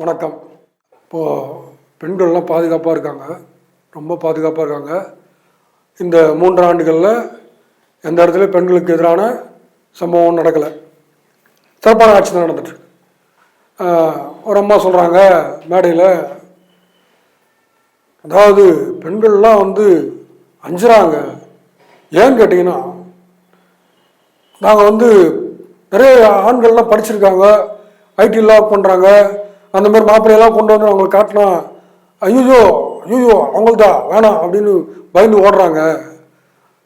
வணக்கம். இப்போது பெண்கள்லாம் பாதுகாப்பாக இருக்காங்க. ரொம்ப பாதுகாப்பாக இருக்காங்க. இந்த மூன்று ஆண்டுகளில் எந்த இடத்துலையும் பெண்களுக்கு எதிரான சம்பவம் நடக்கலை? சிறப்பான ஆட்சி தான் நடந்துட்டுருக்கு ஒரு அம்மா சொல்கிறாங்க மேடையில் அதாவது பெண்கள்லாம் வந்து அஞ்சுறாங்க. ஏன்னு கேட்டிங்கன்னா நாங்கள் வந்து நிறைய ஆண்கள்லாம் படிச்சிருக்காங்க. ஐடி ஐடிலாம் பண்ணுறாங்க அந்த மாதிரி மாப்பிள்ளையெல்லாம் கொண்டு வந்து அவங்களை காட்டினா ஐயோ ஐயோ அவங்கள்தா வேணாம் அப்படின்னு பயந்து ஓடுறாங்க.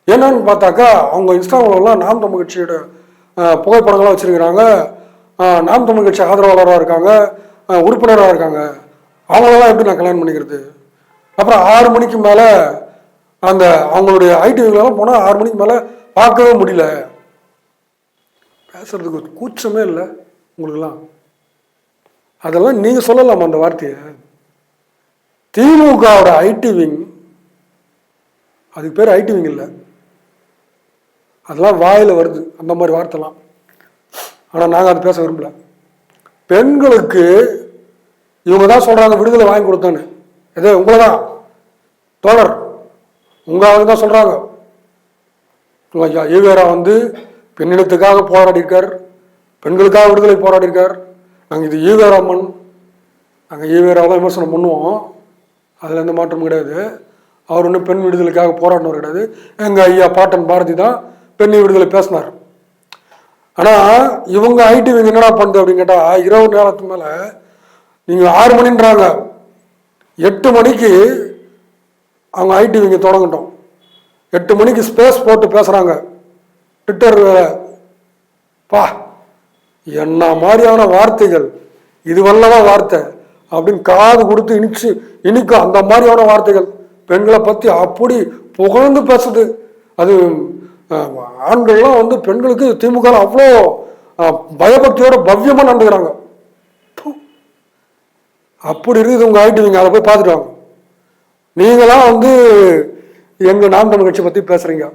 என்னன்னு பார்த்தாக்கா அவங்க இன்ஸ்டாகிராம்லாம் நாம் தமிழ் கட்சியோட புகைப்படங்கள்லாம் வச்சுருக்கிறாங்க. நாம் தமிழ் கட்சி ஆதரவாளராக இருக்காங்க. உறுப்பினராக இருக்காங்க. அவங்களெல்லாம் எப்படி நான் கல்யாணம் பண்ணிக்கிறது? அப்புறம் ஆறு மணிக்கு மேலே அந்த அவங்களுடைய ஐடிவிகளெல்லாம் போனால் ஆறு மணிக்கு மேலே பார்க்கவே முடியல. பேசுறதுக்கு கூச்சமே இல்லை உங்களுக்குலாம் அதெல்லாம் நீங்கள் சொல்லலாமா அந்த வார்த்தையை? திமுகவோட ஐடி விங் அதுக்கு பேர் ஐடி விங் இல்லை. அதெல்லாம் வாயில் வருது அந்த மாதிரி வார்த்தைலாம். ஆனால் நாங்கள் அது பேச விரும்பல. பெண்களுக்கு இவங்க தான் சொல்கிறாங்க விடுதலை வாங்கி கொடுத்தான்னு. எது உங்களை தான். தோழர் உங்க அவங்க தான் சொல்கிறாங்க ஐயா ஈவேரா வந்து பெண்ணினத்துக்காக போராடியிருக்கார் பெண்களுக்காக விடுதலை போராடியிருக்கார். நாங்கள் இது ஈவேராமன் நாங்கள் ஈவேராவெலாம் விமர்சனம் பண்ணுவோம். அதில் எந்த மாற்றமும் கிடையாது. அவர் ஒன்றும் பெண் விடுதலைக்காக போராடினவர் கிடையாது. எங்கள் ஐயா பாட்டன் பாரதி தான் பெண் விடுதலை பேசினார். ஆனால் இவங்க ஐடி இவங்க என்னடா பண்ணுது அப்படின்னு கேட்டால் இரவு நேரத்துக்கு மேலே நீங்கள் ஆறு மணின்றாங்க. எட்டு மணிக்கு அவங்க ஐடி இவங்க தொடங்கட்டும். எட்டு மணிக்கு ஸ்பேஸ் போட்டு பேசுகிறாங்க ட்விட்டர் பா என்ன மாதிரியான வார்த்தைகள்? இது வல்லவா வார்த்தை. அப்படின்னு காது கொடுத்து இனிச்சு இனிக்கும் அந்த மாதிரியான வார்த்தைகள். பெண்களை பற்றி அப்படி புகழ்ந்து பேசுது. அது ஆண்கள்லாம் வந்து பெண்களுக்கு திமுக அவ்வளோ பயபக்தியோட பவ்யமாக நடந்துக்கிறாங்க. அப்படி இருக்குது உங்கள் ஐடிவிங்க அதை போய் பார்த்துட்டு வாங்க. நீங்களாம் வந்து எங்கள் நாம் தமிழ் கட்சி பற்றி பேசுகிறீங்க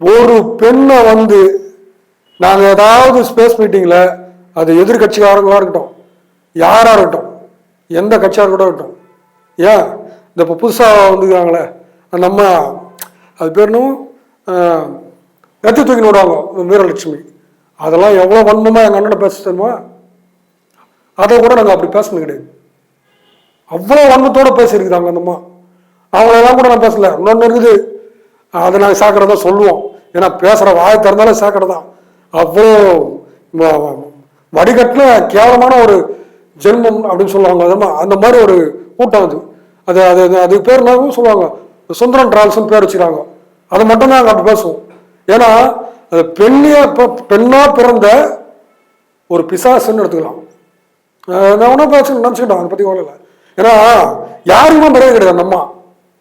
ஒரு பெண்ணை வந்து நாங்கள் ஏதாவது ஸ்பேஸ் மீட்டிங்கில் அது எதிர்கட்சிக்காரங்களாக இருக்கட்டும் யாராக இருக்கட்டும் எந்த கட்சியாக கூட இருக்கட்டும் ஏன்? இந்த இப்போ புதுசாக வந்துக்கிறாங்களே நம்ம அது பேர் என்னமோ ஆஹ், தூக்கி விடுவாங்க வீரலட்சுமி. அதெல்லாம் எவ்வளோ வன்மமாக எங்கள் அண்ணனை பேச தெரியுமா? அதை கூட நாங்கள் அப்படி பேசணும் கிடையாது. அவ்வளோ வன்மத்தோடு பேசியிருக்குதாங்க அந்த அம்மா. அவங்களெல்லாம் கூட நான் பேசல. இன்னொன்று இருக்குது அதை நாங்கள் சாக்கடை சொல்லுவோம். ஏன்னா பேசுகிற வாய் திறந்தாலும் சாக்கடை தான். அவ்வளோ வடிகட்டின கேவலமான ஒரு ஜென்மம் அப்படின்னு சொல்லுவாங்க. அந்த மாதிரி ஒரு கூட்டம் அது. அது அது அது- அதுக்கு பேர் என்னன்னு சொல்லுவாங்க. சுந்தரம் டிராவல்ஸ்னு பேர் வச்சுக்கிறாங்க. அதை மட்டும் தான் நாங்கள் அப்படி பேசுவோம். ஏன்னா அது பெண்ணிய பெண்ணாக பிறந்த ஒரு பிசாசுன்னு எடுத்துக்கலாம். நான் ஒன்றும் பேச நினச்சிக்கிட்டோம் அதை பற்றி கவலை இல்லை ஏன்னா யாருக்குமே மரியாதை கிடையாது அந்த அம்மா.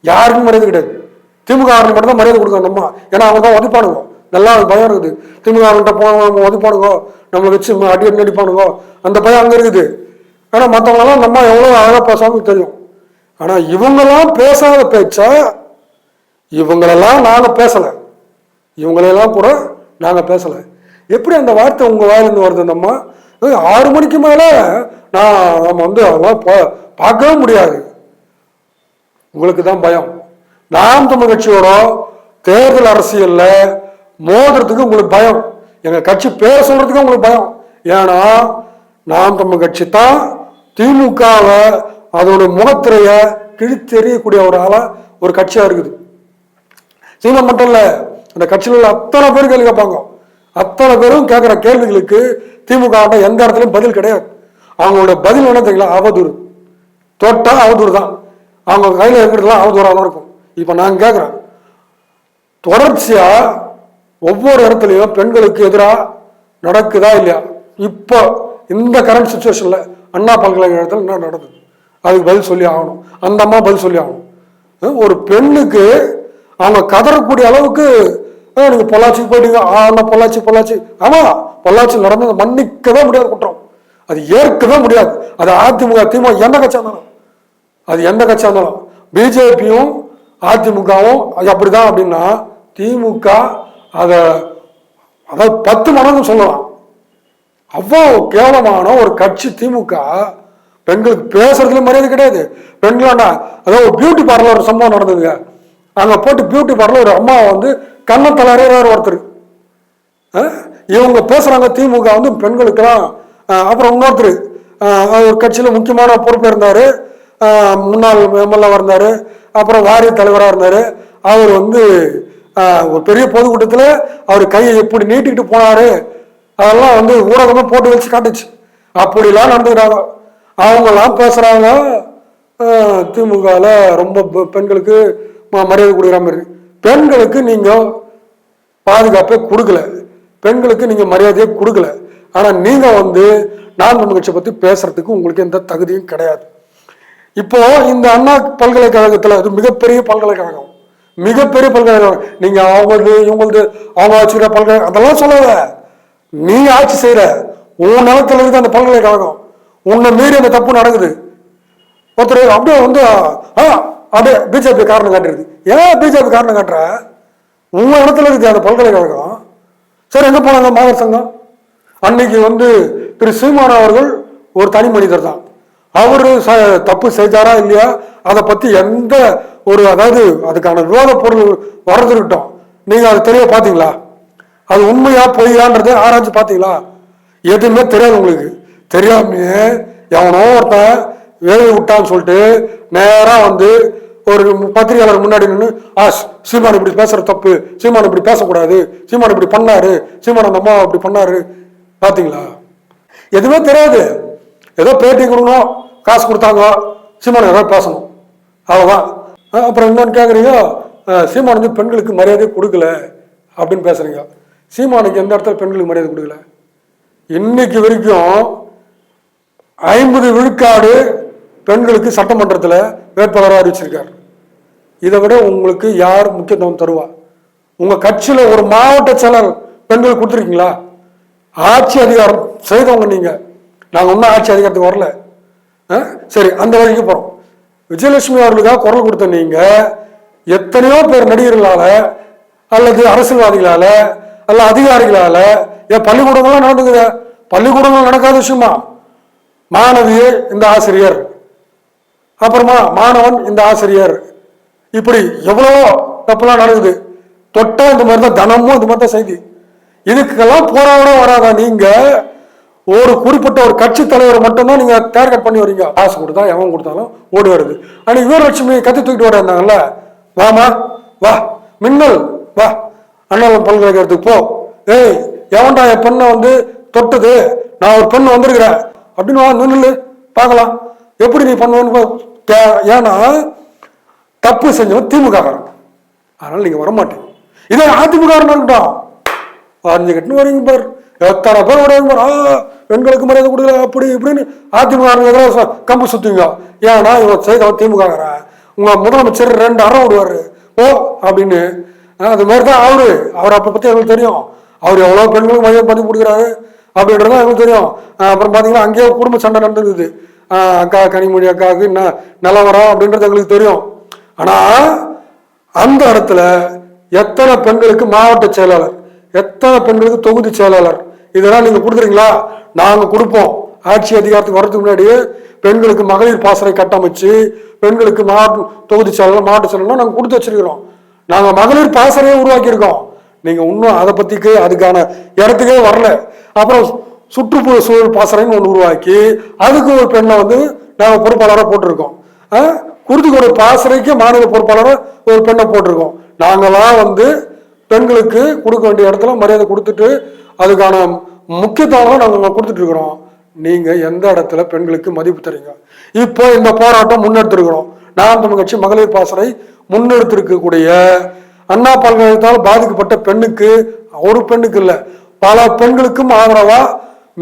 யாருக்கும் மரியாதை கிடையாது. திமுக ஆரம்பி மட்டும் தான் மரியாதை கொடுக்கும் அந்த அம்மா. ஏன்னா அவங்க தான் உதைப்பானுங்க நல்லா பயம் இருக்குது. திமுகவன்கிட்ட ஆரம்பிட்ட போனவங்க உதைப்பானுங்க நம்மளை வச்சு ம- அடி அடி அந்த பயம் அங்கே இருக்குது. ஆனால் மற்றவங்களாம் நம்ம எவ்வளோ அழகாக பேசாமல் தெரியும். ஆனால் இவங்கெல்லாம் பேசாத பேச்சா இவங்களெல்லாம் நாங்கள் பேசலை. இவங்களெல்லாம் கூட நாங்கள் பேசலை. எப்படி அந்த வார்த்தை உங்கள் வாயிலிருந்து வருது நம்ம ஆறு மணிக்கு மேலே நான் நம்ம வந்து அதெல்லாம் பா- பார்க்கவே முடியாது. உங்களுக்கு தான் பயம். நாம் தமிழ் கட்சியோட தேர்தல் அரசியலில் மோதுறதுக்கு உங்களுக்கு பயம். எங்க கட்சி பேர் சொல்றதுக்கு உங்களுக்கு பயம். ஏன்னா நாம் தமிழ் கட்சி தான் திமுகவை அதோட முகத்திரைய கிழித்தெறியக்கூடிய ஒரு ஆளா ஒரு கட்சியா இருக்குது. சீமான் மட்டும் இல்ல அந்த கட்சியில் உள்ள அத்தனை பேரும் கேள்வி கேட்பாங்க. அத்தனை பேரும் கேட்குற கேள்விகளுக்கு திமுக எந்த இடத்துலையும் பதில் கிடையாது. அவங்களோட பதில் என்ன தெரியல அவதூறு. தொட்டா அவதூறு தான். அவங்க கையில் இருக்கிறதுலாம் அவதூறாக தான் இருக்கும். இப்போ நான் கேட்குறேன். தொடர்ச்சியாக ஒவ்வொரு இடத்துலையும் பெண்களுக்கு எதிராக நடக்குதா இல்லையா? இப்போ இந்த கரண்ட் சுச்சுவேஷனில் அண்ணா பல்கலைக்கழகத்தில் என்ன நடந்தது? அதுக்கு பதில் சொல்லி ஆகணும். அந்த அம்மா பதில் சொல்லி ஆகணும். ஒரு பெண்ணுக்கு அவங்க கதறக்கூடிய அளவுக்கு நீங்கள் பொள்ளாச்சிக்கு போயிட்டீங்க. ஆனால் பொள்ளாச்சி பொள்ளாச்சி. ஆமா பொள்ளாச்சி நடந்தது மன்னிக்கவே முடியாது குற்றம். அது ஏற்கவே முடியாது. அது அதிமுக திமுக எந்த கட்சியாக இருந்தாலும். அது எந்த கட்சியாக இருந்தாலும். பிஜேபியும் அதிமுகவும் அது அப்படிதான் அப்படின்னா திமுக அதை அதாவது பத்து மடங்கு சொல்லலாம். அவ்வளோ கேவலமான ஒரு கட்சி திமுக பெண்களுக்கு பேசுறதுல மரியாதை கிடையாது. பெண்களாண்டா அதாவது ஒரு பியூட்டி பார்லர் ஒரு சம்பவம் நடந்ததுங்க. அங்கே போட்டு பியூட்டி பார்லர் ஒரு அம்மா வந்து கண்ணத்தில் அறியார் ஒருத்தர். இவங்க பேசுகிறாங்க திமுக வந்து பெண்களுக்கெல்லாம் அப்புறம் இன்னொருத்தர் ஒரு கட்சியில் முக்கியமான பொறுப்பு இருந்தார் முன்னாள் எம்எல்ஏவாக இருந்தார். அப்புறம் வாரிய தலைவராக இருந்தார். அவர் வந்து ஒரு பெரிய பொதுக்கூட்டத்தில் அவர் கையை எப்படி நீட்டிக்கிட்டு போனாரு? அதெல்லாம் வந்து ஊடகமே போட்டு வச்சு காட்டுச்சு. அப்படிலாம் நடந்துக்கிறாங்க. அவங்கெல்லாம் பேசுகிறாங்க திமுகவில் ரொம்ப பெண்களுக்கு ம- மரியாதை கொடுக்குற மாதிரி. பெண்களுக்கு நீங்கள் பாதுகாப்பே கொடுக்கல. பெண்களுக்கு நீங்கள் மரியாதையே கொடுக்கல. ஆனால் நீங்கள் வந்து நான் நம்ம கட்சியை பேசுறதுக்கு உங்களுக்கு எந்த தகுதியும் கிடையாது. இப்போ இந்த அண்ணா பல்கலைக்கழகத்தில் அது மிகப்பெரிய பல்கலைக்கழகம். மிகப்பெரிய பல்கலைக்கழகம். நீங்க அவங்களது இவங்களது அவங்க வச்சுக்கிற பல்கலை அதெல்லாம் சொல்லாத நீ ஆட்சி செய்யற உன் நிலத்துல இருக்கு அந்த பல்கலைக்கழகம். உன்னை மீறி அந்த தப்பு நடக்குது. ஒருத்தர் அப்படியே வந்து ஆ அப்படியே பிஜேபி காரணம் காட்டுறது ஏன் பிஜேபி காரணம் காட்டுற? உங்க இடத்துல இருக்கு அந்த பல்கலைக்கழகம். சரி எங்க போனாங்க மாணவர் சங்கம்? அன்னைக்கு வந்து திரு சீமான் அவர்கள் ஒரு தனி மனிதர் தான். அவரு ச- தப்பு செஞ்சாரா இல்லையா? அதை பத்தி எந்த ஒரு அதாவது அதுக்கான விவாத பொருள் வர்றது இருக்கட்டும் நீங்கள் அது தெரிய பார்த்தீங்களா? அது உண்மையா பொய்யான்றதை ஆராய்ச்சி பார்த்தீங்களா? எதுவுமே தெரியாது உங்களுக்கு. தெரியாமையே எவனோ ஒருத்தன் வேலை விட்டான்னு சொல்லிட்டு நேராக வந்து ஒரு பத்திரிகையாளர் முன்னாடி நின்று ஆ சீமான் இப்படி பேசுற தப்பு. சீமான் இப்படி பேசக்கூடாது. சீமான் இப்படி பண்ணாரு. சீமான் அந்த அம்மா இப்படி பண்ணாரு. பார்த்தீங்களா? எதுவுமே தெரியாது. ஏதோ பேட்டி கொடுக்கணும் காசு கொடுத்தாங்க. சீமான் ஏதாவது பேசணும். அவ்வளோதான் அப்புறம் இன்னொன்று கேட்குறீங்க சீமான் வந்து பெண்களுக்கு மரியாதை கொடுக்கல அப்படின்னு பேசுகிறீங்க சீமானுக்கு எந்த இடத்துல பெண்களுக்கு மரியாதை கொடுக்கல? இன்னைக்கு வரைக்கும் ஐம்பது விழுக்காடு பெண்களுக்கு சட்டமன்றத்தில் வேட்பாளராக அறிவிச்சிருக்கார். இதை விட உங்களுக்கு யார் முக்கியத்துவம் தருவா? உங்கள் கட்சியில் ஒரு மாவட்ட செயலர் பெண்களுக்கு கொடுத்துருக்கீங்களா? ஆட்சி அதிகாரம் செய்தவங்க நீங்கள் நாங்கள் இன்னும் ஆட்சி அதிகாரத்துக்கு வரல. ஆ? சரி அந்த வரைக்கும் போறோம் விஜயலட்சுமி அவர்களுக்காக குரல் கொடுத்த நீங்க எத்தனையோ பேர் நடிகர்களால அல்லது அரசியல்வாதிகளால அல்ல அதிகாரிகளால ஏன் பள்ளிக்கூடங்கள்லாம் நடந்துக்குது. பள்ளிக்கூடங்கள் நடக்காத விஷயமா? மாணவி இந்த ஆசிரியர். அப்புறமா மாணவன் இந்த ஆசிரியர். இப்படி எவ்வளோ தப்புலாம் நடக்குது. தொட்டா இந்த மாதிரி தான் தினமும் இந்த மாதிரி தான் செய்தி. இதுக்கெல்லாம் போராட வராதா நீங்கள் ஒரு குறிப்பிட்ட ஒரு கட்சி தலைவரை மட்டும்தான் நீங்க டார்கெட் பண்ணி வரீங்க. காசு கொடுத்தா எவன் கொடுத்தாலும் ஓடி வருது. அன்னைக்கு வீரலட்சுமி கத்தி தூக்கிட்டு வர இருந்தாங்கல்ல? வாமா வா. மின்னல் வா. அண்ணா பல்கலைக்கழகத்துக்கு போ. ஏய் எவன்டா என் பெண்ணை வந்து தொட்டது? நான் ஒரு பெண் வந்திருக்கிறேன். அப்படின்னு வா நின்று பார்க்கலாம். எப்படி நீ பண்ணுவேன்னு ஏன்னா தப்பு செஞ்சவன் திமுக காரன். அதனால நீங்க வரமாட்டீங்க. இதே அதிமுக இருக்கட்டும். வரைஞ்சு கட்டுன்னு வரீங்க பார். எத்தனை பேர் வராங்க பார். ஆ பெண்களுக்கு மரியாதை கொடுக்கல அப்படி இப்படின்னு அதிமுக எதிராக கம்பு சுத்துவீங்க. ஏன்னா இவன் செய்த திமுக உங்க முதலமைச்சர் ரெண்டு அறம் விடுவாரு. ஓ அப்படின்னு. அது மாதிரி தான் அவரு. அவர் அப்ப பத்தி எங்களுக்கு தெரியும். அவர் எவ்வளவு பெண்களுக்கு மரியாதை பண்ணி கொடுக்குறாரு அப்படின்றதான் எங்களுக்கு தெரியும். அப்புறம் பாத்தீங்கன்னா அங்கேயே குடும்ப சண்டை நடந்துருக்குது. அக்கா கனிமொழி அக்காவுக்கு என்ன நிலவரம் அப்படின்றது எங்களுக்கு தெரியும். ஆனா அந்த இடத்துல எத்தனை பெண்களுக்கு மாவட்ட செயலாளர் எத்தனை பெண்களுக்கு தொகுதி செயலாளர் இதெல்லாம் நீங்க கொடுக்குறீங்களா? நாங்க கொடுப்போம். ஆட்சி அதிகாரத்துக்கு வர்றதுக்கு முன்னாடியே பெண்களுக்கு மகளிர் பாசறை கட்டமைச்சு பெண்களுக்கு மாவட்ட தொகுதி செலவு மாவட்ட செலவுலாம் நாங்கள் கொடுத்து வச்சிருக்கிறோம். நாங்க மகளிர் பாசறையை உருவாக்கியிருக்கோம். நீங்கள் நீங்க இன்னும் அதை பத்திக்கு அதுக்கான இடத்துக்கே வரல. அப்புறம் சுற்றுப்புற சூழல் பாசறைன்னு ஒன்று உருவாக்கி அதுக்கு ஒரு பெண்ணை வந்து நாங்கள் பொறுப்பாளராக போட்டிருக்கோம். ஆ? குருதிக்கோடு பாசறைக்கு மாநில பொறுப்பாளராக ஒரு பெண்ணை போட்டிருக்கோம். நாங்களாம் வந்து பெண்களுக்கு கொடுக்க வேண்டிய இடத்துல மரியாதை கொடுத்துட்டு அதுக்கான முக்கியத்துவம் நாங்கள் கொடுத்துட்டு இருக்கிறோம் நீங்க எந்த இடத்துல பெண்களுக்கு மதிப்பு தரீங்க இப்போ இந்த போராட்டம் முன்னெடுத்திருக்கிறோம். நாம் தமிழ் கட்சி மகளிர் பாசறை முன்னெடுத்திருக்கக்கூடிய அண்ணா பல்கலைக்கழகத்தால் பாதிக்கப்பட்ட பெண்ணுக்கு ஒரு பெண்ணுக்கு இல்ல பல பெண்களுக்கும் ஆதரவா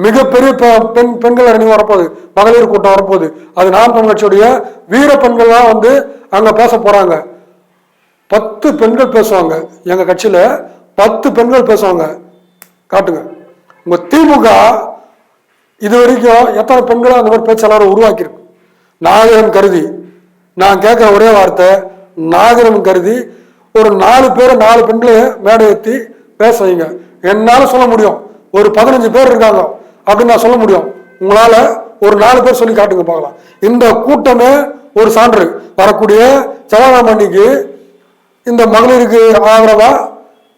மிகப்பெரிய பெண் பெண்கள் அணி வரப்போகுது. மகளிர் கூட்டம் வரப்போகுது. அது நாம் தமிழ் கட்சியுடைய வீர பெண்கள்லாம் வந்து அங்க பேச போறாங்க. பத்து பெண்கள் பேசுவாங்க. எங்க கட்சியில பத்து பெண்கள் பேசுவாங்க. காட்டுங்க. உங்க திமுக இது வரைக்கும் எத்தனை பெண்களும் அந்த மாதிரி பேச்சாளரை உருவாக்கியிருக்கு? நாகரம் கருதி. நான் கேட்குற ஒரே வார்த்தை நாகரம் கருதி ஒரு நாலு பேர் நாலு பெண்களை மேடை ஏற்றி பேச வைங்க. என்னால் சொல்ல முடியும். ஒரு பதினஞ்சு பேர் இருக்காங்க. அப்படின்னு நான் சொல்ல முடியும். உங்களால் ஒரு நாலு பேர் சொல்லி காட்டுங்க பார்க்கலாம். இந்த கூட்டமே ஒரு சான்று. வரக்கூடிய செவ்வாய்க்கிழமை அன்னைக்கு இந்த மகளிருக்கு ஆதரவாக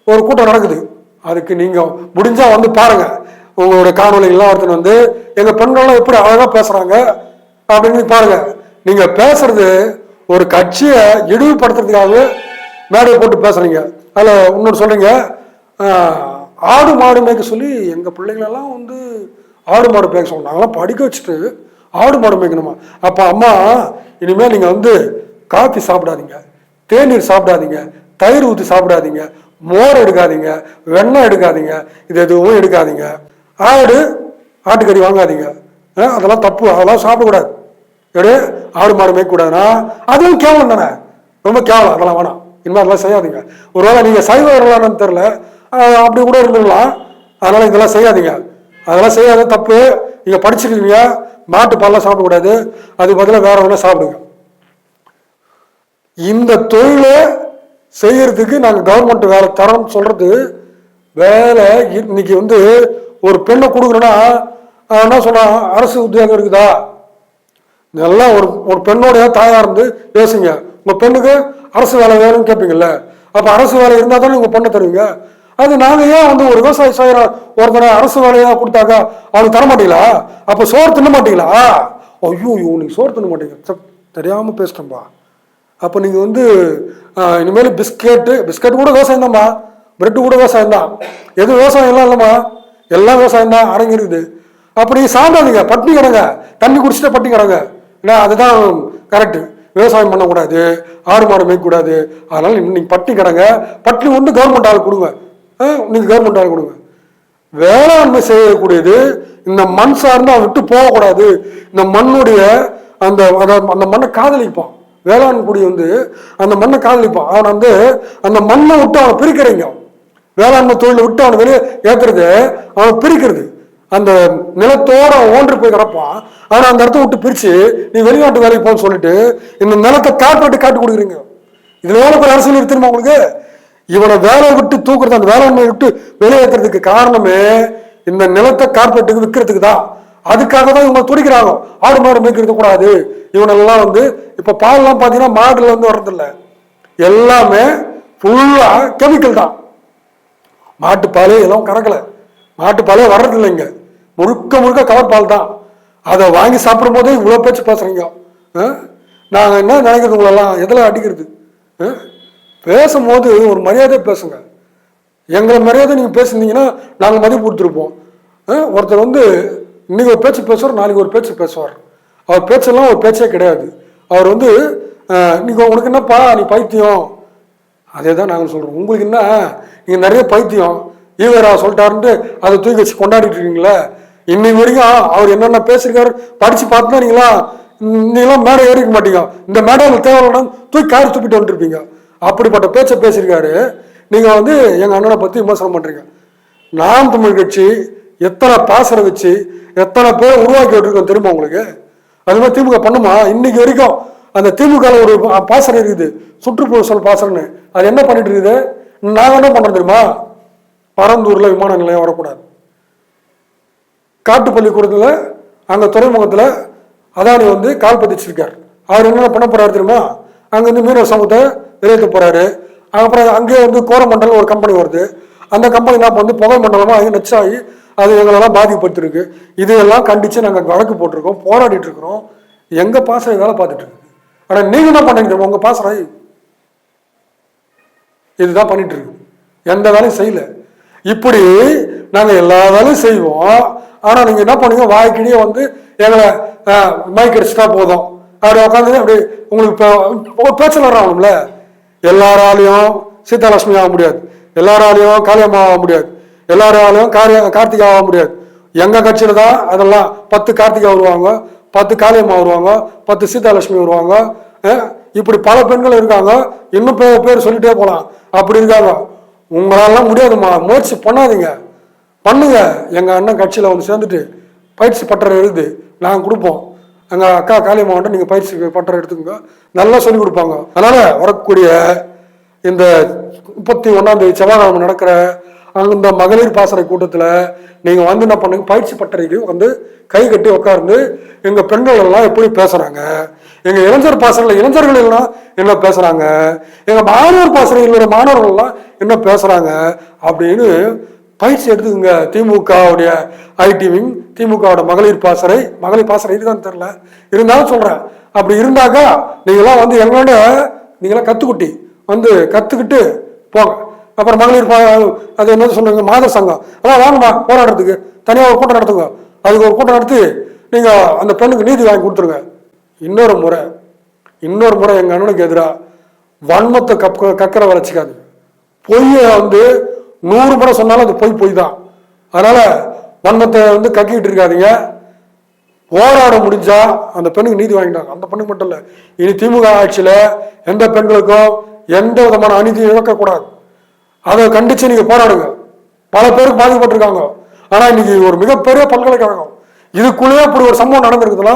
ஒரு கூட்டம் நடக்குது. அதுக்கு நீங்கள் முடிஞ்சால் வந்து பாருங்கள் உங்களுடைய காணொலிகள்லாம் ஒருத்தன் வந்து எங்கள் பெண்கள்லாம் எப்படி அழகாக பேசுகிறாங்க அப்படின்னு பாருங்கள் நீங்கள் பேசுறது ஒரு கட்சியை இழிவுபடுத்துறதுக்காக மேடையை போட்டு பேசுகிறீங்க அதில் இன்னொன்று சொல்கிறீங்க ஆடு மாடு மேய்க்க சொல்லி எங்கள் பிள்ளைங்களெல்லாம் வந்து ஆடு மாடு மேய்க்க சொல்லணும் நாங்களாம் படிக்க வச்சுட்டு ஆடு மாடு மேய்க்கணுமா? அப்போ அம்மா இனிமேல் நீங்கள் வந்து காஃபி சாப்பிடாதீங்க. தேநீர் சாப்பிடாதீங்க தயிர் ஊற்றி சாப்பிடாதீங்க மோர் எடுக்காதீங்க வெண்ணெய் எடுக்காதீங்க இது எதுவும் எடுக்காதீங்க. ஆடு ஆட்டுக்கறி வாங்காதீங்க. ஆ, அதெல்லாம் தப்பு அதெல்லாம் சாப்பிடக்கூடாது. எடு ஆடு மாடு மேய்க்கூடாதுன்னா அதுவும் கேவலம் தானே? ரொம்ப கேவலம் அதெல்லாம் வேணாம். இனிமேல் அதெல்லாம் செய்யாதீங்க. ஒருவேளை நீங்கள் சைவ வரலான்னு தெரில அப்படி கூட இருந்துடலாம் அதனால இதெல்லாம் செய்யாதீங்க. அதெல்லாம் செய்யாத தப்பு. நீங்கள் படிச்சிருக்கீங்க மாட்டு பால்லாம் சாப்பிடக்கூடாது. அதுக்கு பதிலாக வேற ஒன்றா சாப்பிடுங்க. இந்த தொழிலை செய்யறதுக்கு நாங்கள் கவர்மெண்ட் வேலை தரோம்னு சொல்றது வேலை. இன்னைக்கு வந்து ஒரு பெண்ணை கொடுக்குறோன்னா அவன் என்ன சொன்னான் அரசு உத்தியோகம் இருக்குதா? நல்லா ஒரு ஒரு பெண்ணோடைய தாயா இருந்து யோசிங்க உங்க பெண்ணுக்கு அரசு வேலை வேணும்னு கேட்பீங்கல்ல அப்ப அரசு வேலை இருந்தா தானே உங்க பொண்ணை தருவீங்க. அது நாங்க ஏன் வந்து ஒரு விவசாயி செய்யற ஒருத்தனை அரசு வேலையா கொடுத்தாக்கா அவனுக்கு தர மாட்டீங்களா? அப்ப சோறு தின்ன மாட்டீங்களா? ஐயோ ஐயோ நீங்க சோறு தின்ன மாட்டீங்க. தெரியாமல் தெரியாம அப்போ நீங்கள் வந்து இனிமேல் பிஸ்கெட்டு பிஸ்கட் கூட விவசாயம் தான்மா. பிரெட்டு கூட விவசாயம் தான். எது விவசாயம் எல்லாம் இல்லைம்மா? எல்லாம் விவசாயம் தான் அடங்கிருக்குது. அப்படி சாப்பிடாதீங்க. பட்டினி கிடங்க. தண்ணி குடிச்சிட்டு பட்டினி கிடங்க. ஏன்னா அதுதான் கரெக்டு விவசாயம் பண்ணக்கூடாது. ஆடு மாடு மேய்க்கக்கூடாது. அதனால் நீங்கள் பட்டினி கிடங்க. பட்டினி ஒன்று கவர்மெண்ட் ஆள் கொடுங்க. நீங்கள் கவர்மெண்ட் ஆள் கொடுங்க. வேளாண்மை செய்யக்கூடியது இந்த மண் சார்ந்து அவன் விட்டு போகக்கூடாது. இந்த மண்ணுடைய அந்த அந்த மண்ணை காதலிப்பான் வேளாண் குடி வந்து அந்த மண்ணை காதலிப்பான். அவன் வந்து அந்த மண்ணை விட்டு அவனை பிரிக்கிறீங்க. வேளாண்மை தொழிலை விட்டு அவனை வெளியே ஏத்துறது அவன் பிரிக்கிறது. அந்த நிலத்தோட அவன் ஓன்று போய் கிடப்பான். ஆனா அந்த இடத்த விட்டு பிரிச்சு நீ வெளிநாட்டு வேலைக்கு போன்னு சொல்லிட்டு இந்த நிலத்தை காட்டு காட்டு கொடுக்குறீங்க. இதுல எவ்வளவு பேர் அரசியல் இருக்கு உங்களுக்கு? இவனை வேலையை விட்டு தூக்குறது அந்த வேளாண்மை விட்டு வெளியேற்றுறதுக்கு காரணமே இந்த நிலத்தை கார்பரேட்டுக்கு விற்கிறதுக்கு தான். அதுக்காக தான் இவங்க துடிக்கிறாங்க. ஆடு மாடு மேய்க்கிறது கூடாது இவனெல்லாம் வந்து இப்போ பால்லாம் பார்த்தீங்கன்னா மாடுல இருந்து வர்றதில்ல. எல்லாமே ஃபுல்லா கெமிக்கல் தான். மாட்டுப்பாலே எல்லாம் கறக்கல. மாட்டுப்பாலே வர்றதில்லை இங்க. முழுக்க முழுக்க கவர் பால் தான். அதை வாங்கி சாப்பிடும் போதே இவ்வளோ பேச்சு பேசுறீங்க. ஆ? என்ன நினைக்கிறது உங்களெல்லாம்? எதில் அடிக்கிறது? ஆ? பேசும்போது ஒரு மரியாதை பேசுங்க. எங்களை மரியாதை நீங்கள் பேசுனீங்கன்னா நாங்கள் மதிப்பு கொடுத்துருப்போம். ஆ? ஒருத்தர் வந்து இன்னைக்கு ஒரு பேச்சு பேசுவார் நாளைக்கு ஒரு பேச்சு பேசுவார். அவர் பேச்செல்லாம் ஒரு பேச்சே கிடையாது. அவர் வந்து நீங்கள் உனக்கு என்னப்பா நீ பைத்தியம்? அதே தான் நாங்கள் சொல்கிறோம் உங்களுக்கு என்ன? நீங்கள் நிறைய பைத்தியம். ஈவரா சொல்லிட்டாருன்ட்டு அதை தூக்கி வச்சு கொண்டாடிட்டு இருக்கீங்களே. இன்னைக்கு வரைக்கும் அவர் என்னென்ன பேசியிருக்காரு படித்து பார்த்துனா நீங்களா? நீங்களாம் மேடை ஏறிக்க மாட்டீங்க. இந்த மேடை உங்களுக்கு தூக்கி காரி துப்பிட்டு வந்துருப்பீங்க. அப்படிப்பட்ட பேச்சை பேசியிருக்காரு. நீங்கள் வந்து எங்கள் அண்ணனை பற்றி விமர்சனம் பண்ணுறீங்க நாம் தமிழ் கட்சி எத்தனை பாசனை வச்சு எத்தனை பேர் உருவாக்கி விட்டுருக்கோம் தெரியுமா உங்களுக்கு? அது மாதிரி திமுக பண்ணுமா? இன்னைக்கு வரைக்கும் அந்த திமுக ஒரு பா- இருக்குது. சுற்றுப்புறச்சூழல் பாசனம்னு. அது என்ன பண்ணிட்டு இருக்குது? நாங்கள் என்ன பண்ணுறோம் தெரியுமா? பரந்தூரில் விமான நிலையம் வரக்கூடாது. காட்டுப்பள்ளிக்கூடத்தில் அங்கே துறைமுகத்தில் அதானி வந்து கால் பதிச்சிருக்கார். அவர் என்ன பண்ண போறாரு தெரியுமா? அங்கேருந்து மீனவ சமூகத்தை வெளியேற்ற போறாரு. அப்புறம் அங்கேயே வந்து கோரமண்டலம் ஒரு கம்பெனி வருது. அந்த கம்பெனி நான் வந்து புகை மண்டலமாக ஆகி நச்சாகி அது எங்களெல்லாம் பாதிப்படுத்திருக்கு இதையெல்லாம் கண்டித்து நாங்கள் வழக்கு போட்டிருக்கோம் போராடிட்டு இருக்கிறோம். எங்கள் பாசம் வேலை பார்த்துட்டு இருக்கு ஆனால் நீங்கள் என்ன பண்ணுறீங்க தெரியுமா உங்கள் பாசறை. இதுதான் பண்ணிட்டு இருக்கு. எந்த வேலையும் செய்யல. இப்படி நாங்கள் எல்லா வேலையும் செய்வோம். ஆனால் நீங்கள் என்ன பண்ணுங்க? வாய்க்கிடையே வந்து எங்களை மைக் அடிச்சுட்டா போதும். அப்படி உட்காந்து அப்படி உங்களுக்கு இப்போ ஒரு பேச்சலர் எல்லாராலையும் சீதாலட்சுமி ஆக முடியாது. எல்லாராலையும் காளியம்மா ஆக முடியாது. எல்லாராலையும் காரிய கார்த்திகா ஆக முடியாது. எங்கள் கட்சியில் தான் அதெல்லாம் பத்து கார்த்திகா வருவாங்க பத்து காளியம்மா வருவாங்க பத்து சீதாலட்சுமி வருவாங்க இப்படி பல பெண்கள் இருக்காங்க இன்னும் பே பேர் சொல்லிட்டே போகலாம் அப்படி இருக்காங்க. உங்களாலாம் முடியாதும்மா. முயற்சி பண்ணாதீங்க. பண்ணுங்க. எங்கள் அண்ணன் கட்சியில் வந்து சேர்ந்துட்டு பயிற்சி பட்டறை எழுது. நாங்கள் கொடுப்போம். எங்கள் அக்கா காளியம்மாவட்ட நீங்கள் பயிற்சி பட்டறை எடுத்துக்கோங்க. நல்லா சொல்லி கொடுப்பாங்க. அதனால் வரக்கூடிய இந்த முப்பத்தி ஒன்றாம் தேதி செவ்வாய்க்கிழமை நடக்கிற அந்த மகளிர் பாசறை கூட்டத்தில் நீங்கள் வந்து என்ன பண்ணுங்க பயிற்சி பட்டறைக்கு வந்து கை கட்டி உட்கார்ந்து எங்கள் பெண்கள் எல்லாம் எப்படி பேசுகிறாங்க எங்கள் இளைஞர் பாசறையில் இளைஞர்கள் எல்லாம் என்ன பேசுகிறாங்க எங்கள் மாணவர் பாசறையில் மாணவர்கள்லாம் என்ன பேசுகிறாங்க அப்படின்னு பயிற்சி எடுத்துக்கோங்க. திமுகவுடைய ஐடி விங் திமுகவோட மகளிர் பாசறை. மகளிர் பாசறை இதுதான் தெரில இருந்தாலும் சொல்கிறேன் அப்படி இருந்தாக்கா நீங்களாம் வந்து எங்களோட நீங்களாம் கற்றுக்குட்டி வந்து கற்றுக்கிட்டு போங்க. அப்புறம் மகளிர் பா அது என்னது சொன்னாங்க மாத சங்கம். அதான் வாங்கம்மா போராடுறதுக்கு. தனியாக ஒரு கூட்டம் நடத்துங்க. அதுக்கு ஒரு கூட்டம் நடத்தி நீங்கள் அந்த பெண்ணுக்கு நீதி வாங்கி கொடுத்துருங்க. இன்னொரு முறை இன்னொரு முறை எங்கள் அண்ணனுக்கு எதிராக வன்மத்தை கக்க கக்கரை வளர்ச்சிக்காது பொய்யை வந்து நூறு முறை சொன்னாலும் அது பொய் பொய் தான். அதனால் வன்மத்தை வந்து கக்கிட்டு இருக்காதீங்க. போராட முடிஞ்சா அந்த பெண்ணுக்கு நீதி வாங்கிட்டாங்க. அந்த பெண்ணுக்கு மட்டும் இல்லை இனி திமுக ஆட்சியில் எந்த பெண்களுக்கும் எந்த விதமான அநீதியும் இழக்கக்கூடாது. அதை கண்டிச்சு நீங்க போராடுங்க. பல பேருக்கு பாதிக்கப்பட்டிருக்காங்க. ஆனா இன்னைக்கு ஒரு மிகப்பெரிய பல்கலைக்கழகம். இதுக்குள்ளேயே அப்படி ஒரு சம்பவம் நடந்திருக்குதுன்னா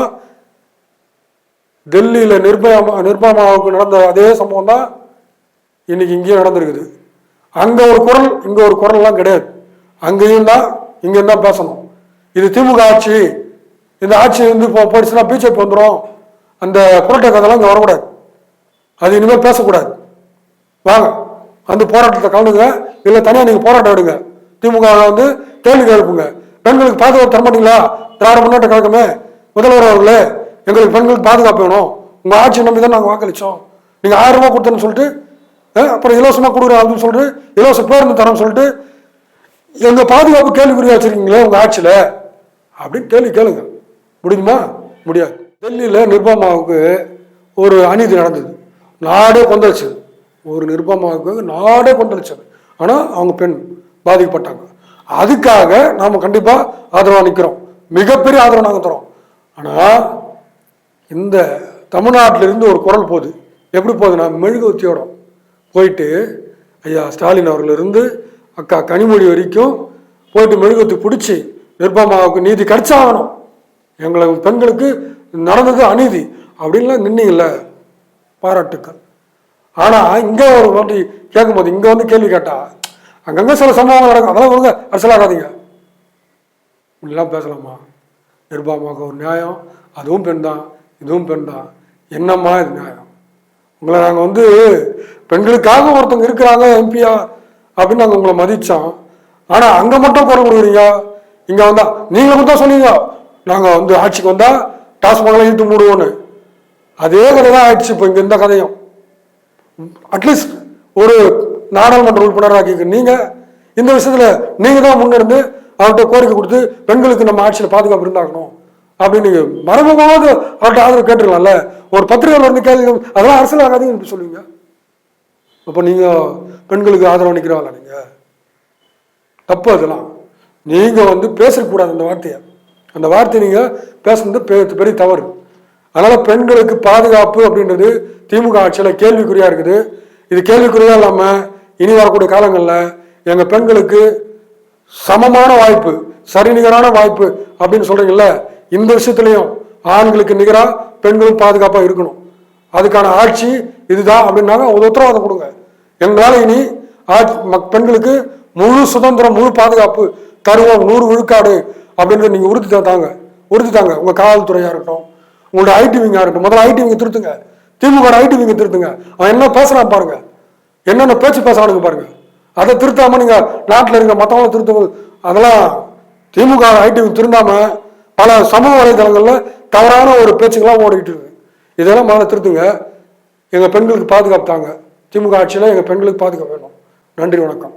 டெல்லியில நிர்பயா நிர்பயமாவுக்கு நடந்த அதே சம்பவம் தான் இன்னைக்கு இங்கேயும் நடந்திருக்குது. அங்க ஒரு குரல் இங்க ஒரு குரல்லாம் கிடையாது. அங்கேயும் தான் இங்க தான் பேசணும். இது திமுக ஆட்சி. இந்த ஆட்சி வந்து இப்போ போயிடுச்சுன்னா பிஜேபி வந்துடும் அந்த குரட்டை கதைலாம் இங்கே வரக்கூடாது. அது இனிமேல் பேசக்கூடாது. வாங்க. அந்த போராட்டத்தை கலந்துங்க. இல்லை தனியாக நீங்கள் போராட்டம் எடுங்க. திமுக வந்து கேள்வி எழுப்புங்க பெண்களுக்கு பாதுகாப்பு தர மாட்டீங்களா? திராவிட முன்னேற்ற கழகமே. முதல்வர் அவர்களே எங்களுக்கு பெண்களுக்கு பாதுகாப்பு வேணும். உங்கள் ஆட்சி நம்பி தான் நாங்கள் வாக்களித்தோம் நீங்கள் ஆயிரம் ரூபா கொடுத்தேன்னு சொல்லிட்டு அப்புறம் இலவசமாக கொடுக்குறோம் அப்படின்னு சொல்லிட்டு இலவச பேருந்து தரோம்னு சொல்லிட்டு எங்கள் பாதுகாப்பு கேள்விக்குறியாக வச்சிருக்கீங்களே உங்கள் ஆட்சியில்? அப்படின்னு கேள்வி கேளுங்க. முடியுமா? முடியாது. டெல்லியில் நிர்பமாவுக்கு ஒரு அநீதி நடந்தது. நாடே கொந்தளிச்சது. ஒரு நிர்பமாவுக்கு நாடே கொந்தளிச்சது ஆனால் அவங்க பெண் பாதிக்கப்பட்டாங்க. அதுக்காக நாம் கண்டிப்பாக ஆதரவாக நிற்கிறோம் மிகப்பெரிய ஆதரவு நாங்கள் தரோம் ஆனால் இந்த தமிழ்நாட்டிலிருந்து ஒரு குரல் போகுது. எப்படி போகுதுன்னா மெழுகுவத்தியோட போயிட்டு ஐயா ஸ்டாலின் அவர்களிருந்து அக்கா கனிமொழி வரைக்கும் போயிட்டு மெழுகுவத்தி பிடிச்சி நிர்பமாவுக்கு நீதி கிடைச்சாகணும் எங்களை பெண்களுக்கு நடந்தது அநீதி. அப்படின்லாம் நின்னீங்கள பாராட்டுக்கள். ஆனால் இங்கே ஒரு வாட்டி கேட்கும்போது இங்கே வந்து கேள்வி கேட்டா அங்கங்கே சில சம்பவங்கள் நடக்கும். அதெல்லாம் கொடுங்க அரசியலாகாதீங்க. இப்படிலாம் பேசலாமா? நிர்பாமாவுக்கு ஒரு நியாயம் அதுவும் பெண் தான் இதுவும் பெண் தான். என்னம்மா இது நியாயம்? உங்களை நாங்கள் வந்து பெண்களுக்காக ஒருத்தவங்க இருக்கிறாங்க எம்பியா அப்படின்னு நாங்கள் உங்களை மதித்தோம் ஆனால் அங்கே மட்டும் குறை கொடுக்குறீங்க. இங்கே வந்தால் நீங்கள் மட்டும் சொன்னீங்க. நாங்கள் வந்து ஆட்சிக்கு வந்தால் டாஸ்மாகலாம் இழுத்து மூடுவோன்னு. அதே கதை தான் ஆயிடுச்சு இப்போ இங்கே இந்த கதையும். அட்லீஸ்ட் ஒரு நாடாளுமன்ற உறுப்பினராக நீங்க இந்த விஷயத்துல நீங்க தான் முன்னெடுந்து அவர்கிட்ட கோரிக்கை கொடுத்து பெண்களுக்கு நம்ம ஆட்சியில் பாதுகாப்பு இருந்தாகணும் அப்படின்னு நீங்க மறைமுகமாவது அவர்கிட்ட ஆதரவு கேட்டுருக்கலாம்ல. ஒரு பத்திரிகையில் வந்து கேள்வி அதெல்லாம் அரசியல் ஆகாதீங்க சொல்லுவீங்க. அப்போ நீங்க பெண்களுக்கு ஆதரவு நிற்கிறாங்களா நீங்க? தப்பு அதெல்லாம். நீங்க வந்து பேசக்கூடாது அந்த வார்த்தையை. அந்த வார்த்தையை நீங்க பேசுனது பெரிய தவறு. அதனால பெண்களுக்கு பாதுகாப்பு அப்படின்றது திமுக ஆட்சியில் கேள்விக்குறியா இருக்குது. இது கேள்விக்குறியா இல்லாமல் இனி வரக்கூடிய காலங்களில் எங்கள் பெண்களுக்கு சமமான வாய்ப்பு சரிநிகரான வாய்ப்பு அப்படின்னு சொல்றீங்கல்ல இந்த விஷயத்துலையும் ஆண்களுக்கு நிகராக பெண்களும் பாதுகாப்பாக இருக்கணும். அதுக்கான ஆட்சி இதுதான் அப்படின்னாங்க ஒரு உத்தரவாதம் கொடுங்க. எங்களால் இனி ஆட்சி மக்- பெண்களுக்கு முழு சுதந்திரம் முழு பாதுகாப்பு தருவோம் நூறு விழுக்காடு அப்படின்றத நீங்கள் உறுதி தாங்க. உறுதி தாங்க உங்கள் காவல்துறையாக இருக்கட்டும் உங்களோட ஐடி இருக்கும் இருக்கட்டும் முதல்ல ஐடி விங்க திருத்துங்க. திமுக ஐடி விங்க திருத்துங்க. அவன் என்ன பேசுறான் பாருங்க. என்னென்ன பேச்சு பேசுறானுங்க பாருங்க. அதை திருத்தாம நீங்க நாட்டில் இருக்க மற்றவங்களும் திருத்தும் அதெல்லாம் திமுக ஐடி திருந்தாம பல சமூக வலைதளங்களில் தவறான ஒரு பேச்சுக்கெல்லாம் ஓடிக்கிட்டு இருக்கு. இதெல்லாம் முதல்ல திருத்துங்க. எங்கள் பெண்களுக்கு பாதுகாப்பு தாங்க. திமுக ஆட்சியில் எங்கள் பெண்களுக்கு பாதுகாப்பு வேணும். நன்றி வணக்கம்.